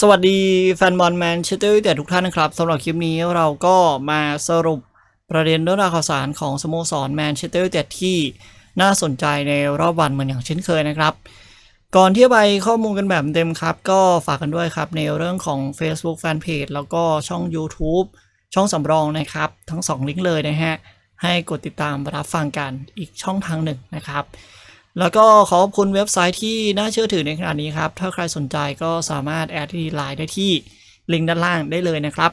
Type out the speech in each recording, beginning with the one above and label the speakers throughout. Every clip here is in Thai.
Speaker 1: สวัสดีแฟนบอลแมนเชสเตอร์ยูไนเต็ดทุกท่านนะครับสำหรับคลิปนี้เราก็มาสรุปประเด็นเรื่องราวข่าวสารของสโมสรแมนเชสเตอร์ยูไนเต็ดที่น่าสนใจในรอบวันเหมือนอย่างเช่นเคยนะครับ ก่อนที่จะไปข้อมูลกันแบบเต็มครับ ก็ฝากกันด้วยครับ ในเรื่องของ Facebook Fanpage แล้วก็ช่อง YouTube ช่องสำรองนะครับ ทั้ง 2 ลิงก์เลยนะฮะให้กดติดตามรับฟังกันอีกช่องทางหนึ่งนะครับ แล้วก็ขอบคุณเว็บไซต์ที่น่าเชื่อถือในขณะนี้ครับ ถ้าใครสนใจก็สามารถแอดที่ไลน์ได้ที่ลิงก์ด้านล่างได้เลยนะครับ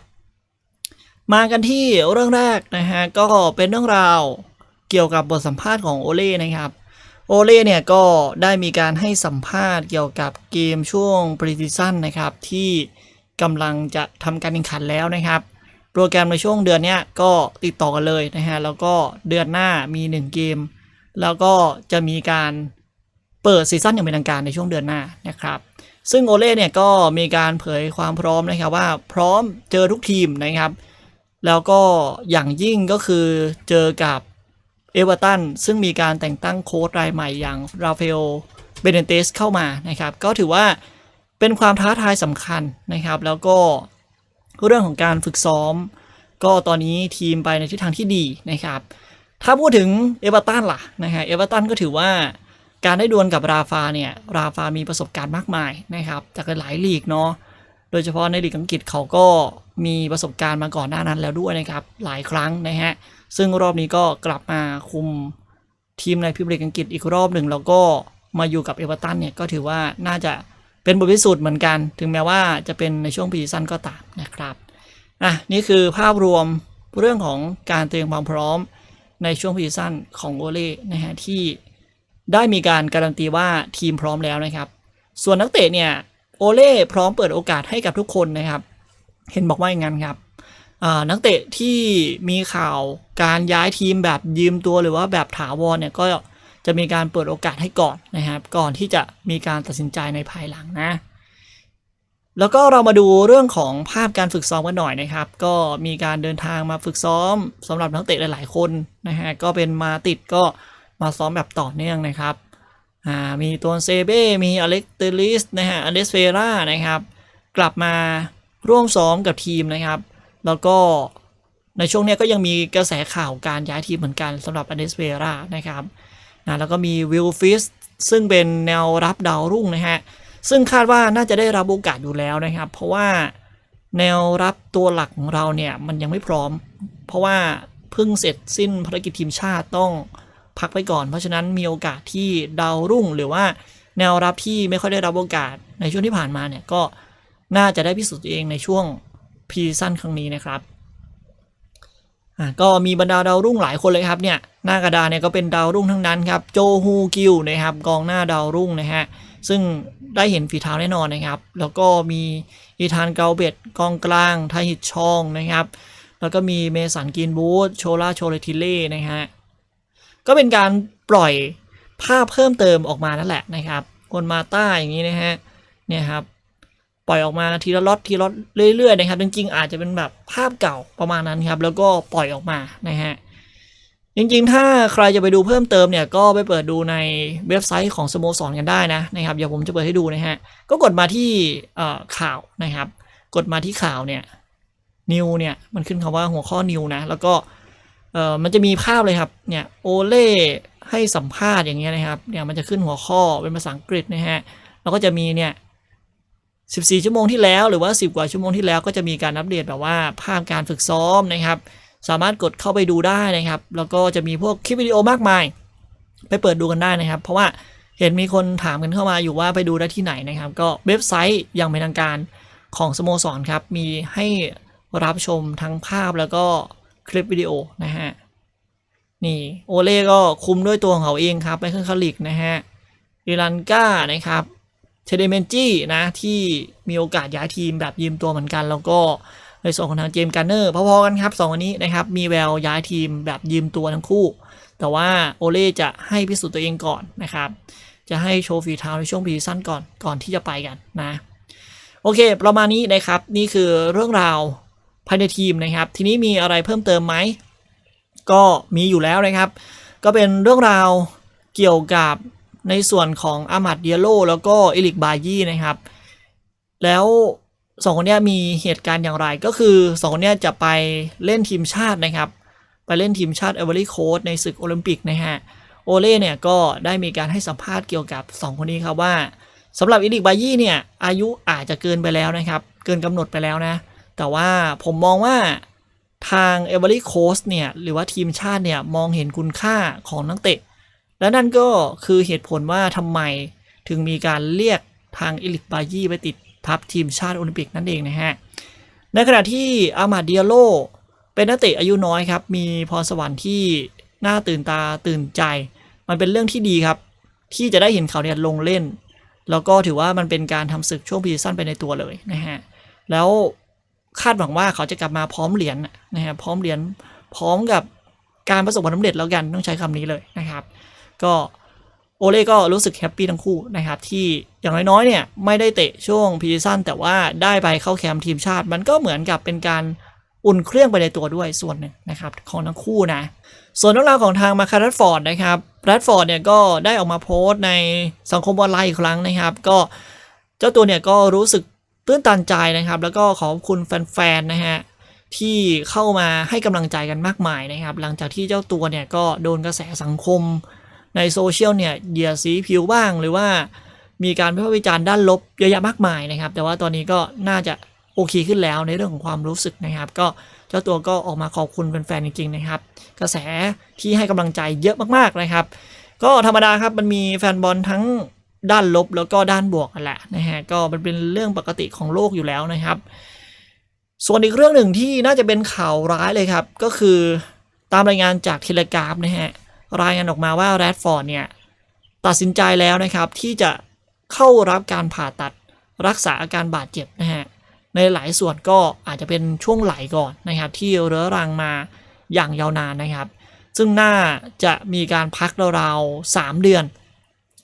Speaker 1: มากันที่เรื่องแรกนะฮะก็เป็นเรื่องราวเกี่ยวกับบทสัมภาษณ์ของโอเล่นะครับโอเล่เนี่ยก็ได้มีการให้สัมภาษณ์เกี่ยวกับเกมช่วงปริซิชั่นนะครับที่กำลังจะทำการแข่งขันแล้วนะครับ โปรแกรมในช่วงเดือนนี้ก็ติดต่อกันเลยนะฮะแล้วก็เดือนหน้ามี 1 เกม แล้วก็จะมีการเปิดซีซั่นอย่างเป็นทางการในช่วงเดือนหน้านะครับซึ่งโอเล่เนี่ยก็มีการเผยความพร้อมนะครับว่าพร้อมเจอทุกทีมนะครับ แล้วก็อย่างยิ่งก็คือเจอกับเอเวอร์ตันซึ่งมีการแต่งตั้งโค้ชรายใหม่อย่างราฟาเอลเบเนเตสเข้ามานะครับ ก็ถือว่าเป็นความท้าทายสำคัญนะครับ แล้วก็เรื่องของการฝึกซ้อม ก็ตอนนี้ทีมไปในทิศทางที่ดีนะครับ ถ้าพูดถึงเอเวอร์ตันล่ะนะฮะเอเวอร์ตันก็ถือว่าการได้ดวลกับราฟาเนี่ยราฟามีประสบการณ์มากมายนะครับจากหลายลีกเนาะโดยเฉพาะในลีกอังกฤษเขาก็มีประสบการณ์มาก่อนหน้านั้นแล้วด้วยนะครับหลายครั้งนะฮะซึ่งรอบนี้ก็กลับมาคุมทีมในพรีเมียร์ลีกอังกฤษอีกรอบหนึ่งแล้วก็มาอยู่กับเอเวอร์ตันเนี่ยก็ถือว่าน่าจะเป็นบทพิสูจน์เหมือนกัน ถึงแม้ว่าจะเป็นในช่วงปีซันก็ตามนะครับอะนี่คือภาพรวมเรื่องของการเตรียมความพร้อม ในช่วงพรีซีซั่นของโอเล่นะฮะที่ได้มีการการันตีว่าทีมพร้อมแล้วนะครับ ส่วนนักเตะเนี่ยโอเล่พร้อมเปิดโอกาสให้กับทุกคนนะครับ เห็นบอกว่าอย่างนั้นครับนักเตะที่มีข่าวการย้ายทีมแบบยืมตัวหรือว่าแบบถาวรเนี่ยก็จะมีการเปิดโอกาสให้ก่อนนะครับ ก่อนที่จะมีการตัดสินใจในภายหลังนะ แล้วก็เรามาดูเรื่องของภาพการฝึกซ้อมกันหน่อยนะครับ ก็มีการเดินทางมาฝึกซ้อมสำหรับนักเตะหลาย ๆ คนนะฮะก็เป็นมาติดก็มาซ้อมแบบต่อเนื่องนะครับอ่ามีตัวเซเบ้มีอเล็กเตลิสนะฮะอเลสเฟรานะครับกลับมาร่วมซ้อมกับทีมนะครับ แล้วก็ในช่วงนี้ก็ยังมีกระแสข่าวการย้ายทีมเหมือนกันสำหรับอเลสเฟรานะครับนะแล้วก็มีวิลฟิสซึ่งเป็นแนวรับดาวรุ่งนะฮะ ซึ่งคาดว่าน่าจะได้รับโอกาสอยู่แล้วนะครับ เพราะว่าแนวรับตัวหลักของเราเนี่ยมันยังไม่พร้อม เพราะว่าเพิ่งเสร็จสิ้นภารกิจทีมชาติต้องพักไปก่อน เพราะฉะนั้นมีโอกาสที่ดาวรุ่งหรือว่าแนวรับที่ไม่ค่อยได้รับโอกาสในช่วงที่ผ่านมาเนี่ยก็น่าจะได้พิสูจน์ตัวเองในช่วงพีซั่นครั้งนี้นะครับก็มีบรรดาดาวรุ่งหลายคนเลยครับเนี่ยหน้ากระดานเนี่ยก็เป็นดาวรุ่งทั้งนั้นครับโจฮูกิลนะครับกองหน้าดาวรุ่งนะฮะ ซึ่งได้เห็นฝีเท้าแน่นอนนะครับ แล้วก็มีอีธานเกาเบตกองกลางไทฮิตชองนะครับ แล้วก็มีเมสันกินบูธโชลาโชเลติเล่นะฮะก็เป็นการปล่อยภาพเพิ่มเติมออกมานั่นแหละนะครับคนมาต้าอย่างนี้นะฮะเนี่ยครับปล่อยออกมาทีละล็อตทีละล็อตเรื่อยๆนะครับจริงๆอาจจะเป็นแบบภาพเก่าประมาณนั้นครับแล้วก็ปล่อยออกมานะฮะ จริงๆ ถ้าใครจะไปดูเพิ่มเติมเนี่ยก็ไปเปิดดูในเว็บไซต์ของสโมสรกันได้นะนะครับเดี๋ยวผมจะเปิดให้ดูนะฮะก็กดมาที่ข่าวนะครับ กดมาที่ข่าวเนี่ยนิวเนี่ยมันขึ้นคำว่าหัวข้อนิวนะแล้วก็เออมันจะมีภาพเลยครับเนี่ยโอเล่ให้สัมภาษณ์อย่างเงี้ยนะครับเนี่ยมันจะขึ้นหัวข้อเป็นภาษาอังกฤษนะฮะแล้วก็จะมีเนี่ย14 ชั่วโมงที่แล้วหรือว่า 10 กว่าชั่วโมงที่แล้วก็จะมีการอัปเดตแบบว่าภาพการฝึกซ้อมนะครับ สามารถกดเข้าไปดูได้นะครับ แล้วก็จะมีพวกคลิปวิดีโอมากมาย ไปเปิดดูกันได้นะครับ เพราะว่าเห็นมีคนถามกันเข้ามาอยู่ว่าไปดูได้ที่ไหนนะครับ ก็เว็บไซต์อย่างเป็นทางการของสโมสรครับ มีให้รับชมทั้งภาพแล้วก็คลิปวิดีโอนะฮะนี่โอเล่ก็คุมด้วยตัวของเขาเองครับไมเคิลคาลิกนะฮะอิรันก้านะครับเทเดเมนจีนะที่มีโอกาสย้ายทีมแบบยืมตัวเหมือนกัน แล้วก็ ในส่วนของทางเจมส์การเนอร์พอๆกันครับสองคนนี้นะครับมีแววย้ายทีมแบบยืมตัวทั้งคู่ แต่ว่าโอเล่จะให้พิสูจน์ตัวเองก่อนนะครับจะให้โชว์ฝีเท้าในช่วงพรีซีซั่นก่อนก่อนที่จะไปกันนะโอเค ประมาณนี้นะครับนี่คือเรื่องราวภายในทีมนะครับ ทีนี้มีอะไรเพิ่มเติมไหมก็มีอยู่แล้วนะครับ ก็เป็นเรื่องราวเกี่ยวกับในส่วนของอามัดเดียโลแล้วก็เอลิกบายี่นะครับ แล้ว สองคนเนี้ยมีเหตุการณ์อย่างไรก็คือสองคนเนี้ยจะไปเล่นทีมชาตินะครับ ไปเล่นทีมชาติเอเวอรี่โคสในศึกโอลิมปิกนะฮะโอเล่เนี่ยก็ได้มีการให้สัมภาษณ์เกี่ยวกับ 2 คนนี้ครับว่าสำหรับอิลิกบายี่เนี่ยอายุอาจจะเกินไปแล้วนะครับ เกินกำหนดไปแล้วนะ แต่ว่าผมมองว่าทางเอเวอรี่โคสเนี่ยหรือว่าทีมชาติเนี่ยมองเห็นคุณค่าของนักเตะ และนั่นก็คือเหตุผลว่าทำไมถึงมีการเรียกทางอิลิกบายี่ไปติด ทัพทีมชาติโอลิมปิกนั่นเองนะฮะ ในขณะที่อามาดเดียโลเป็นนักเตะอายุน้อยครับ มีพรสวรรค์ที่น่าตื่นตาตื่นใจ มันเป็นเรื่องที่ดีครับ ที่จะได้เห็นเขาเนี่ยลงเล่น แล้วก็ถือว่ามันเป็นการทำศึกช่วงพีซั่นไปในตัวเลยนะฮะ แล้วคาดหวังว่าเขาจะกลับมาพร้อมเหรียญนะฮะพร้อมเหรียญพร้อมกับการประสบความสำเร็จแล้วกันต้องใช้คำนี้เลยนะครับ ก็ โอเล่ก็รู้สึกแฮปปี้ทั้งคู่นะครับ ที่อย่างน้อยๆเนี่ยไม่ได้เตะช่วงพีซีซั่นแต่ว่าได้ไปเข้าแคมป์ทีมชาติ มันก็เหมือนกับเป็นการอุ่นเครื่องไปในตัวด้วยส่วนหนึ่งนะครับของทั้งคู่นะ ส่วนเรื่องราวของทางมาคารัตฟอร์ดนะครับแรดฟอร์ดเนี่ยก็ได้ออกมาโพสต์ในสังคมออนไลน์อีกครั้งนะครับ ก็เจ้าตัวเนี่ยก็รู้สึกตื้นตันใจนะครับ แล้วก็ขอบคุณแฟนๆนะฮะที่เข้ามาให้กำลังใจกันมากมายนะครับ หลังจากที่เจ้าตัวเนี่ยก็โดนกระแสสังคม ในโซเชียลเนี่ยเหยียดสีผิวบ้างหรือว่ามีการวิพากษ์วิจารณ์ด้านลบเยอะแยะมากมายนะครับ แต่ว่าตอนนี้ก็น่าจะโอเคขึ้นแล้วในเรื่องของความรู้สึกนะครับ ก็เจ้าตัวก็ออกมาขอบคุณแฟนๆจริงๆนะครับ กระแสที่ให้กำลังใจเยอะมากๆนะครับ ก็ธรรมดาครับมันมีแฟนบอลทั้งด้านลบแล้วก็ด้านบวกกันแหละนะฮะก็มันเป็นเรื่องปกติของโลกอยู่แล้วนะครับ ส่วนอีกเรื่องหนึ่งที่น่าจะเป็นข่าวร้ายเลยครับ ก็คือตามรายงานจากเทเลกราฟนะฮะ รายงานออกมาว่าแรดฟอร์ดเนี่ยตัดสินใจแล้วนะครับที่จะเข้ารับการผ่าตัดรักษาอาการบาดเจ็บนะฮะในหลายส่วนก็อาจจะเป็นช่วงไหลก่อนนะครับที่เรื้อรังมาอย่างยาวนานนะครับ ซึ่งน่าจะมีการพักราวๆสามเดือน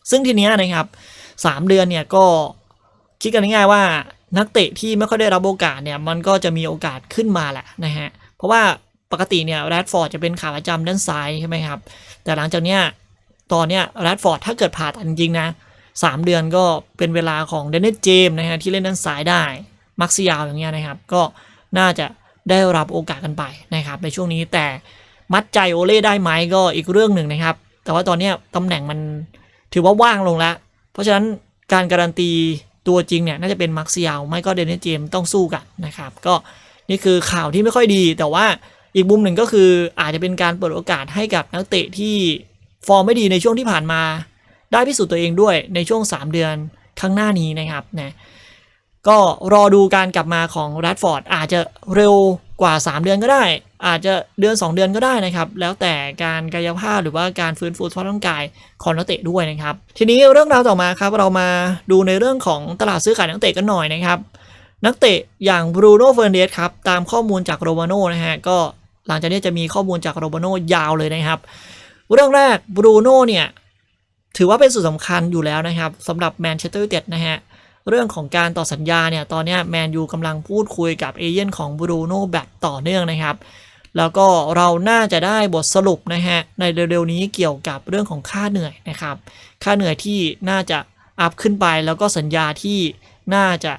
Speaker 1: ซึ่งทีเนี้ยนะครับสามเดือนเนี่ยก็คิดกันง่ายๆว่านักเตะที่ไม่ค่อยได้รับโอกาสเนี่ยมันก็จะมีโอกาสขึ้นมาแหละนะฮะเพราะว่าปกติเนี่ยแรดฟอร์ดจะเป็นขาประจำด้านซ้ายใช่ไหมครับ แต่หลังจากเนี้ยตอนเนี้ยแรดฟอร์ดถ้าเกิดผ่าตัดจริงนะสามเดือนก็เป็นเวลาของเดนนิสเจมส์นะฮะที่เล่นด้านซ้ายได้มักซิยาวอย่างเงี้ยนะครับ ก็น่าจะได้รับโอกาสกันไปนะครับ ในช่วงนี้แต่มัดใจโอเล่ได้ไหมก็อีกเรื่องหนึ่งนะครับ แต่ว่าตอนเนี้ยตำแหน่งมันถือว่าว่างลงแล้ว เพราะฉะนั้นการการันตีตัวจริงเนี่ยน่าจะเป็นมักซิยาวไม่ก็เดนนิสเจมส์ต้องสู้กันนะครับ ก็นี่คือข่าวที่ไม่ค่อยดีแต่ว่า อีกมุมหนึ่งก็คืออาจจะเป็นการเปิดโอกาสให้กับนักเตะที่ฟอร์มไม่ดีในช่วงที่ผ่านมา ได้พิสูจน์ตัวเองด้วยในช่วง 3 เดือนข้างหน้านี้นะครับนะก็รอดูการกลับมาของแรดฟอร์ดอาจจะเร็วกว่า 3 เดือนก็ได้ อาจจะเดือน 2 เดือนก็ได้นะครับ แล้วแต่การกายภาพหรือว่าการฟื้นฟูสภาพร่างกายของนักเตะด้วยนะครับ ทีนี้เรื่องราวต่อมาครับเรามาดูในเรื่องของตลาดซื้อขายนักเตะกันหน่อยนะครับ นักเตะอย่างบรูโน่เฟอร์นเดสครับตามข้อมูลจากโรมาโน่นะฮะก็ หลังจากนี้จะมีข้อมูลจากโรมาโน่ยาวเลยนะครับ เรื่องแรกบรูโน่เนี่ยถือว่าเป็นส่วนสำคัญอยู่แล้วนะครับสำหรับแมนเชสเตอร์ยูไนเต็ดนะฮะเรื่องของการต่อสัญญาเนี่ยตอนนี้แมนยูกำลังพูดคุยกับเอเย่นของบรูโน่แบบต่อเนื่องนะครับ แล้วก็เราน่าจะได้บทสรุปนะฮะในเร็วๆนี้เกี่ยวกับเรื่องของค่าเหนื่อยนะครับ ค่าเหนื่อยที่น่าจะอัพขึ้นไปแล้วก็สัญญาที่น่าจะ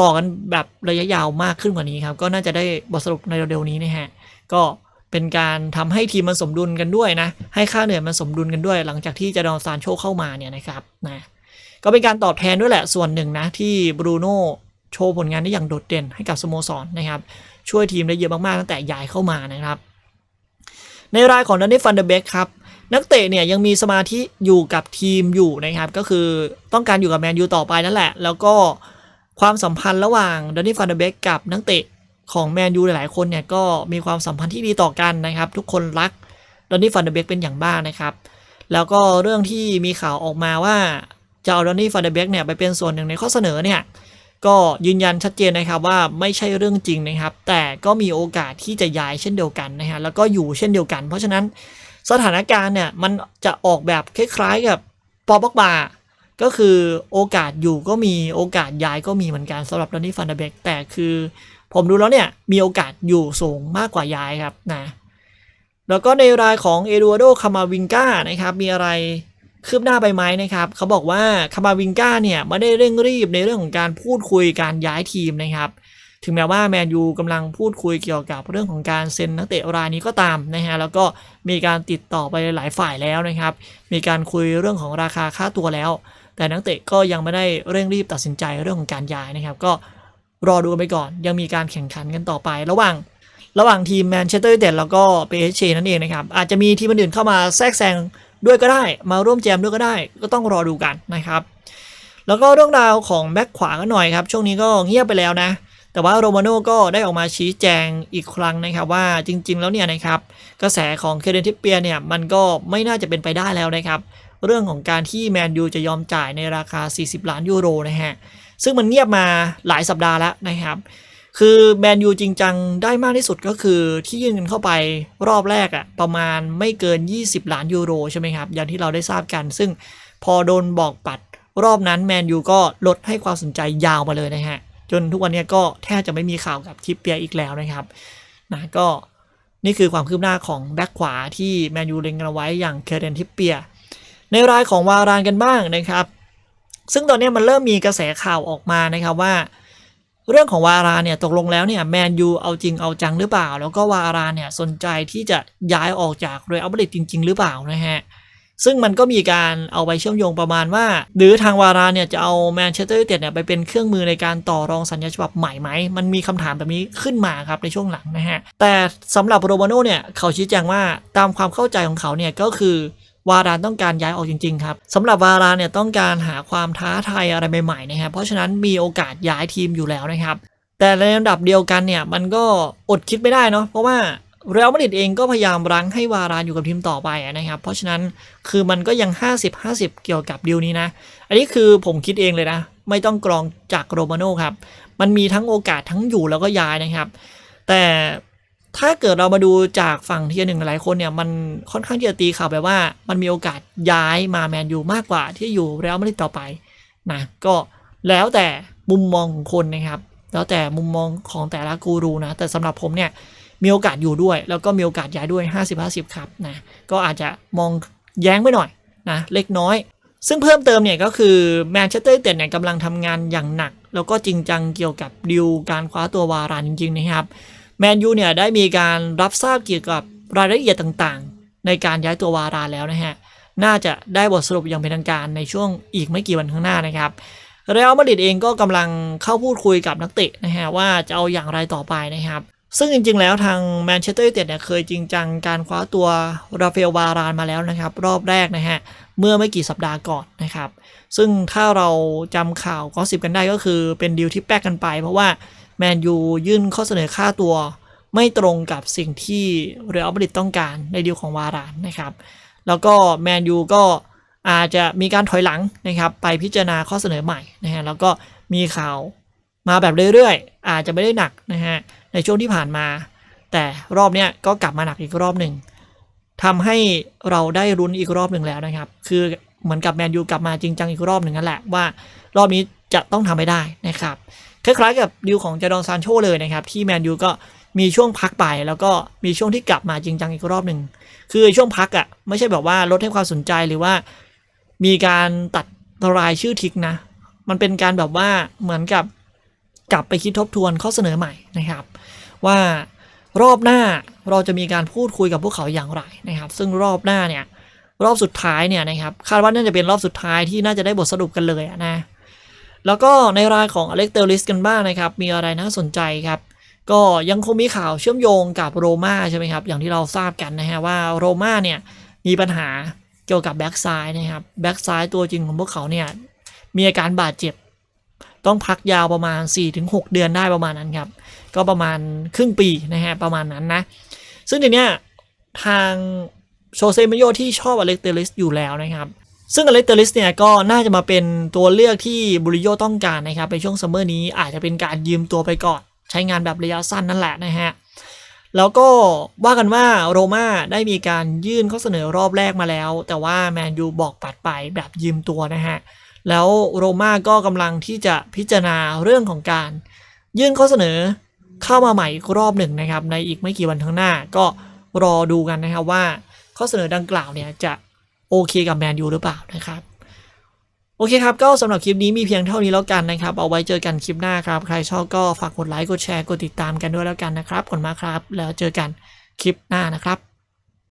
Speaker 1: ต่อกันแบบระยะยาวมากขึ้นกว่านี้ครับ ก็น่าจะได้บทสรุปในเร็วๆนี้นะฮะ ก็เป็นการทำให้ทีมมันสมดุลกันด้วยนะ ให้ค่าเหนื่อยมันสมดุลกันด้วย หลังจากที่จะดอนซานโชเข้ามาเนี่ยนะครับนะก็เป็นการตอบแทนด้วยแหละส่วนหนึ่งนะที่บรูโน่โชว์ผลงานได้อย่างโดดเด่นให้กับสโมสรนะครับ ช่วยทีมได้เยอะมากๆตั้งแต่ย้ายเข้ามานะครับ ในรายของดันนี่ฟันเดเบกครับนักเตะเนี่ยยังมีสมาธิอยู่กับทีมอยู่นะครับ ก็คือต้องการอยู่กับแมนยูต่อไปนั่นแหละ แล้วก็ความสัมพันธ์ระหว่างดันนี่ฟันเดเบกกับนักเตะ ของแมนยูหลายๆคนเนี่ยก็มีความสัมพันธ์ที่ดีต่อกันนะครับ ทุกคนรักดอนนี่ฟันเดเบกเป็นอย่างมากนะครับ แล้วก็เรื่องที่มีข่าวออกมาว่าจะเอาดอนนี่ฟันเดเบกเนี่ยไปเป็นส่วนหนึ่งในข้อเสนอเนี่ยก็ยืนยันชัดเจนนะครับว่าไม่ใช่เรื่องจริงนะครับ แต่ก็มีโอกาสที่จะย้ายเช่นเดียวกันนะฮะแล้วก็อยู่เช่นเดียวกัน เพราะฉะนั้นสถานการณ์เนี่ยมันจะออกแบบคล้ายๆกับปอบ็อกบาก็คือโอกาสอยู่ก็มีโอกาสย้ายก็มีเหมือนกันสำหรับดอนนี่ฟันเดเบกแต่คือ ผมดูแล้วเนี่ยมีโอกาสอยู่สูงมากกว่าย้ายครับนะแล้วก็ในรายของเอดูโดคามาวิงกานะครับมีอะไรคืบหน้าไปไหมนะครับเขาบอกว่าคามาวิงกาเนี่ยไม่ได้เร่งรีบในเรื่องของการพูดคุยการย้ายทีมนะครับ ถึงแม้ว่าแมนยูกำลังพูดคุยเกี่ยวกับเรื่องของการเซ็นนักเตะรายนี้ก็ตามนะฮะแล้วก็มีการติดต่อไปหลายฝ่ายแล้วนะครับ มีการคุยเรื่องของราคาค่าตัวแล้ว แต่นักเตะก็ยังไม่ได้เร่งรีบตัดสินใจเรื่องของการย้ายนะครับ ก็ รอดูกันไปก่อน ยังมีการแข่งขันกันต่อไป ระหว่าง ระหว่างทีมแมนเชสเตอร์ยูไนเต็ดแล้วก็เปเชนั่นเองนะครับ อาจจะมีทีมอื่นเข้ามาแทรกแซงด้วยก็ได้ มาร่วมแจมด้วยก็ได้ ก็ต้องรอดูกันนะครับ แล้วก็เรื่องราวของแบ็คขวากันหน่อยครับ ช่วงนี้ก็เงียบไปแล้วนะ แต่ว่าโรมาโน่ก็ได้ออกมาชี้แจงอีกครั้งนะครับว่าจริง ๆ แล้วเนี่ยนะครับกระแสของเคเดนทิปเปียเนี่ยมันก็ไม่น่าจะเป็นไปได้แล้วนะครับเรื่องของการที่แมนยูจะยอมจ่ายในราคา 40 ล้านยูโรนะฮะ ซึ่งมันเงียบมาหลายสัปดาห์แล้วนะครับ คือแมนยูจริงจังได้มากที่สุดก็คือที่ยื่นเงินเข้าไปรอบแรกอะประมาณไม่เกิน 20 ล้านยูโรใช่ไหมครับ อย่างที่เราได้ทราบกัน ซึ่งพอโดนบอกปัดรอบนั้นแมนยูก็ลดให้ความสนใจยาวมาเลยนะฮะ จนทุกวันนี้ก็แทบจะไม่มีข่าวกับทิปเปียอีกแล้วนะครับนะก็นี่คือความคืบหน้าของแบ็คขวาที่แมนยูเล็งกันเอาไว้อย่างเคเรนทิปเปีย ในรายของวารานกันบ้างนะครับ ซึ่งตอนนี้มันเริ่มมีกระแสข่าวออกมานะครับว่า เรื่องของวาราเนี่ยตกลงแล้วเนี่ยแมนยูเอาจริงเอาจังหรือเปล่า แล้วก็วาราเนี่ยสนใจที่จะย้ายออกจากเรอัลมาดริดจริง ๆ หรือเปล่านะฮะซึ่งมันก็มีการเอาไปเชื่อมโยงประมาณว่า หรือทางวาราเนี่ยจะเอาแมนเชสเตอร์ยูไนเต็ดเนี่ยไปเป็นเครื่องมือในการต่อรองสัญญาฉบับใหม่ไหม มันมีคำถามแบบนี้ขึ้นมาครับในช่วงหลังนะฮะ แต่สำหรับโรมาโน่เนี่ยเขาชี้แจงว่าตามความเข้าใจของเขาเนี่ยก็คือ วารานต้องการย้ายออกจริงๆครับสำหรับวารานเนี่ยต้องการหาความท้าทายอะไรใหม่ๆนะครับเพราะฉะนั้นมีโอกาสย้ายทีมอยู่แล้วนะครับ แต่ในระดับเดียวกันเนี่ยมันก็อดคิดไม่ได้เนาะเพราะว่าเรอัลมาดริดเองก็พยายามรั้งให้วารานอยู่กับทีมต่อไปนะครับ เพราะฉะนั้นคือมันก็ยัง 50-50 เกี่ยวกับดีลนี้นะ อันนี้คือผมคิดเองเลยนะ ไม่ต้องกรองจากโรมาโน่ครับ มันมีทั้งโอกาสทั้งอยู่แล้วก็ย้ายนะครับ แต่ ถ้าเกิดเรามาดูจากฝั่งเทียหนึ่งหลายคนเนี่ย มันค่อนข้างที่จะตีข่าวแบบว่า มันมีโอกาสย้ายมาแมนยูมากกว่าที่อยู่เรอัลมาดริดต่อไปนะก็แล้วแต่มุมมองของคนนะครับ แล้วแต่มุมมองของแต่ละกูรูนะ แต่สำหรับผมเนี่ยมีโอกาสอยู่ด้วย แล้วก็มีโอกาสย้ายด้วย 50-50 ครับนะก็อาจจะมองแย้งไปหน่อยนะเล็กน้อย ซึ่งเพิ่มเติมเนี่ยก็คือแมนเชสเตอร์เต็ดเนี่ยกำลังทำงานอย่างหนัก แล้วก็จริงจังเกี่ยวกับดิวการคว้าตัววารานจริงๆนะครับ แมนยูเนี่ยได้มีการรับทราบเกี่ยวกับรายละเอียดต่างๆ ในการย้ายตัววารานแล้วนะฮะ น่าจะได้บทสรุปอย่างเป็นทางการในช่วงอีกไม่กี่วันข้างหน้านะครับเรอัลมาดริดเองก็กำลังเข้าพูดคุยกับนักเตะนะฮะว่าจะเอาอย่างไรต่อไปนะครับ ซึ่งจริงๆแล้วทางแมนเชสเตอร์ยูไนเต็ดเนี่ยเคยจริงจังการคว้าตัวราฟาเอลวารานมาแล้วนะครับ รอบแรกนะฮะเมื่อไม่กี่สัปดาห์ก่อนนะครับ ซึ่งถ้าเราจำข่าวก็สิบกันได้ก็คือเป็นดีลที่แป๊กกันไป เพราะว่า แมนยูยื่นข้อเสนอค่าตัว ไม่ตรงกับสิ่งที่เรอัลมาดริดต้องการในดีลของวารานนะครับ แล้วก็แมนยูก็อาจจะมีการถอยหลังนะครับ ไปพิจารณาข้อเสนอใหม่นะฮะแล้วก็มีข่าวมาแบบเรื่อยๆ อาจจะไม่ได้หนักนะฮะในช่วงที่ผ่านมา แต่รอบเนี้ยก็กลับมาหนักอีกรอบหนึ่งทำให้เราได้รุ้นอีกรอบหนึ่งแล้วนะครับ คือเหมือนกับแมนยูกลับมาจริงจังอีกรอบหนึ่งนั่นแหละว่า รอบนี้จะต้องทำให้ได้นะครับ คล้ายๆกับดิวของจาดอนซานโชเลยนะครับ ที่แมนยูก็มีช่วงพักไป แล้วก็มีช่วงที่กลับมาจริงจังอีกรอบหนึ่งคือช่วงพักอะ่ะไม่ใช่แบบว่าลดให้ความสนใจหรือว่า มีการตัดรายชื่อทิกนะ มันเป็นการแบบว่าเหมือนกับกลับไปคิดทบทวนข้อเสนอใหม่นะครับ ว่ารอบหน้าเราจะมีการพูดคุยกับพวกเขาอย่างไรนะครับ ซึ่งรอบหน้าเนี่ยรอบสุดท้ายเนี่ยนะครับคาดว่าน่าจะเป็นรอบสุดท้ายที่น่าจะได้บทสรุปกันเลยนะ แล้วก็ในรายของอเล็กเตอร์ลิสกันบ้างนะครับ มีอะไรน่าสนใจครับ ก็ยังคงมีข่าวเชื่อมโยงกับโรม่าใช่ไหมครับ อย่างที่เราทราบกันนะฮะว่าโรม่าเนี่ยมีปัญหาเกี่ยวกับแบ็กซ้ายนะครับ แบ็กซ้ายตัวจริงของพวกเขาเนี่ยมีอาการบาดเจ็บ ต้องพักยาวประมาณ 4-6 เดือนได้ประมาณนั้นครับ ก็ประมาณครึ่งปีนะฮะประมาณนั้นนะ ซึ่งทีเนี้ยทางโชเซมิโยที่ชอบอเล็กเตอร์ลิสอยู่แล้วนะครับ ซึ่งอเล็กเตอร์ลิสเนี่ยก็น่าจะมาเป็นตัวเลือกที่บุริโยต้องการนะครับในช่วงซัมเมอร์นี้อาจจะเป็นการยืมตัวไปก่อน ใช้งานแบบระยะสั้นนั่นแหละนะฮะแล้วก็ว่ากันว่าโรม่าได้มีการยื่นข้อเสนอรอบแรกมาแล้ว แต่ว่าแมนยูบอกปัดไปแบบยืมตัวนะฮะแล้วโรม่าก็กำลังที่จะพิจารณาเรื่องของการ ยื่นข้อเสนอเข้ามาใหม่อีกรอบหนึ่งนะครับ ในอีกไม่กี่วันข้างหน้าก็รอดูกันนะครับว่า ข้อเสนอดังกล่าวเนี่ยจะ โอเคกับแมนยูหรือเปล่านะครับโอเคครับ ก็สำหรับคลิปนี้มีเพียงเท่านี้แล้วกันนะครับ เอาไว้เจอกันคลิปหน้าครับ ใครชอบก็ฝากกดไลค์ กดแชร์ กดติดตามกันด้วยแล้วกันนะครับขอบคุณมากครับ แล้วเจอกันคลิปหน้านะครับ